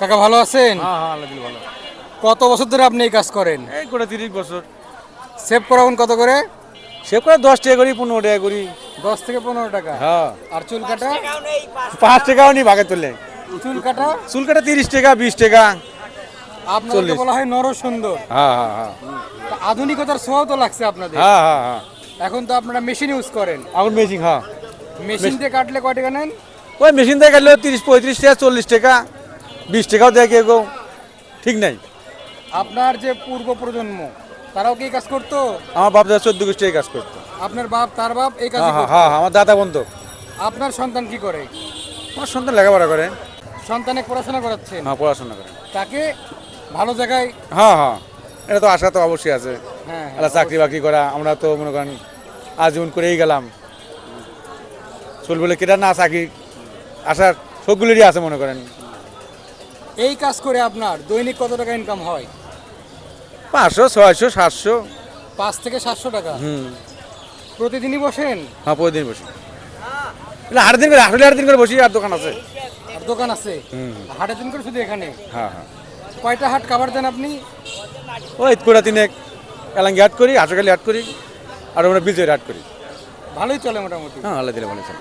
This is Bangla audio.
কাকা ভালো আছেন? হ্যাঁ হ্যাঁ কত বছর ধরে আপনি এই কাজ করেন? এই করে তিরিশ বছর। সেভ করাবেন কত করে? সে করে দশ টাকা করি পনেরো টাকা করি। দশ থেকে পনেরো টাকা? হ্যাঁ। আর চুল কাটা? পাঁচ টাকাও নি ভাগে তুললে চুল কাটা? চুল কাটা তিরিশ টাকা বিশ টাকা। আপনাদের। বলা হয় নর সুন্দর। হ্যাঁ হ্যাঁ হ্যাঁ। আধুনিকতার ছোঁয়াও তো লাগছে আপনাদের। হ্যাঁ হ্যাঁ হ্যাঁ। এখন তো আপনারা মেশিন ইউজ করেন। এখন মেশিন হ্যাঁ। মেশিন দিয়ে কাটলে কয় টাকা নেন? ওই মেশিন দিয়ে কাটলেও তিরিশ পঁয়ত্রিশ টাকা চল্লিশ টাকা। বিশ টাকাও দেয় কেউ কেউ। ঠিক নাই। আপনার যে পূর্ব প্রজন্ম তারাও কি কাজ করতো? আমার বাপ দাদা চোদ্দ গোষ্ঠী কাজ করতো। আপনার বাপ তার বাপ এই কাজ হ্যাঁ হ্যাঁ হ্যাঁ আমার দাদা বন্ধু। আপনার সন্তান কি করে? আমার সন্তান লেখাপড়া করে। সন্তানে পড়াশোনা করাচ্ছেন। হ্যাঁ পড়াশোনা করে। তাকে ভালো জায়গায় হ্যাঁ হ্যাঁ এটা তো আশা তো অবশ্যই আছে। হ্যাঁ হ্যাঁ, চাকরি বাকরি করা আমরা তো মনে করেন আজীবন করেই গেলাম। চল বলে কেটা না চাকরি? আশার সবগুলোরই আছে মনে করেন। এই কাজ করে আপনার দৈনিক কত টাকা ইনকাম হয়? পাঁচশো ছয়শো সাতশো। পাঁচ থেকে সাতশো টাকা? হুম। প্রতিদিনই বসেন? হ্যাঁ প্রতিদিন বসি। এটা আট দিন করে আসলে আট দিন করে বসি আর দোকান আছে। আর দোকান আছে? হুম। হাটের দিন করে শুধু এখানে? হ্যাঁ হ্যাঁ। কয়টা হাট কাভার দেন আপনি? ওই কোটা তিনেক। এলাঙ্গি আট করি আটশোখালি আট করি আর আমরা বিজয়ের আট করি। ভালোই চলে মোটামুটি। হ্যাঁ আল্লাহ দিলে বলেছেন